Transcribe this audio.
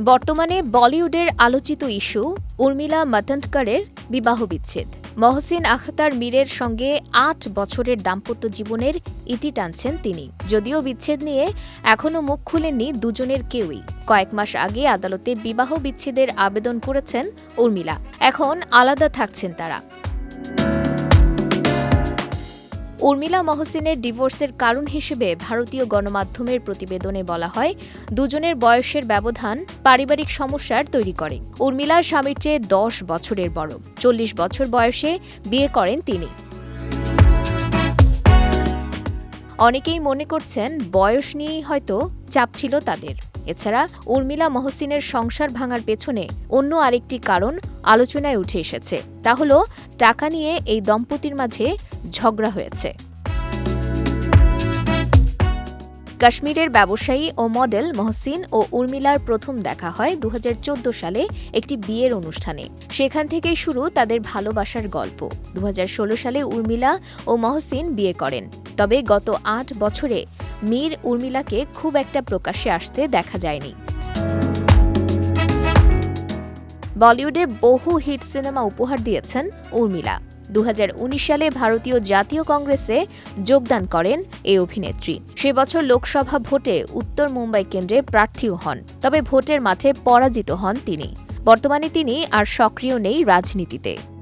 বর্তমানে বলিউডের আলোচিত ইস্যু উর্মিলা মাতন্ডকরের বিবাহ বিচ্ছেদ মহসিন আখতার মীরের সঙ্গে আট বছরের দাম্পত্য জীবনের ইতি টানছেন তিনি। যদিও বিচ্ছেদ নিয়ে এখনও মুখ খুলেননি দুজনের কেউই। কয়েক মাস আগে আদালতে বিবাহ বিচ্ছেদের আবেদন করেছেন উর্মিলা। এখন আলাদা থাকছেন তারা। উর্মিলা মহসিনের ডিভোর্সের কারণ হিসেবে ভারতীয় গণমাধ্যমের প্রতিবেদনে বলা হয়, দুজনের বয়সের ব্যবধান পারিবারিক সমস্যার তৈরি করে। উর্মিলা স্বামীর চেয়ে দশ বছরের বড়। চল্লিশ বছর বয়সে বিয়ে করেন তিনি। অনেকেই মনে করছেন, বয়স নিয়েই হয়তো চাপ ছিল তাদের। এছাড়া উর্মিলা মহসিনের সংসার ভাঙার পেছনে অন্য আরেকটি কারণ আলোচনায় উঠে এসেছে। তা হল, টাকা নিয়ে এই দম্পতির মাঝে ঝগড়া হয়েছে। কাশ্মীরের ব্যবসায়ী ও মডেল মহসিন ও উর্মিলার প্রথম দেখা হয় দু হাজার চোদ্দ সালে একটি বিয়ের অনুষ্ঠানে। সেখান থেকেই শুরু তাদের ভালোবাসার গল্প। দু হাজার ষোলো সালে উর্মিলা ও মহসিন বিয়ে করেন। তবে গত আট বছরে মীর উর্মিলাকে খুব একটা প্রকাশ্যে আসতে দেখা যায়নি। বলিউডে বহু হিট সিনেমা উপহার দিয়েছেন উর্মিলা। উনিশ সালে ভারতীয় জাতীয় কংগ্রেসে যোগদান করেন এই অভিনেত্রী। সে বছর লোকসভা ভোটে উত্তর মুম্বাই কেন্দ্রে প্রার্থীও হন, তবে ভোটের মাঠে পরাজিত হন তিনি। বর্তমানে তিনি আর সক্রিয় নেই রাজনীতিতে।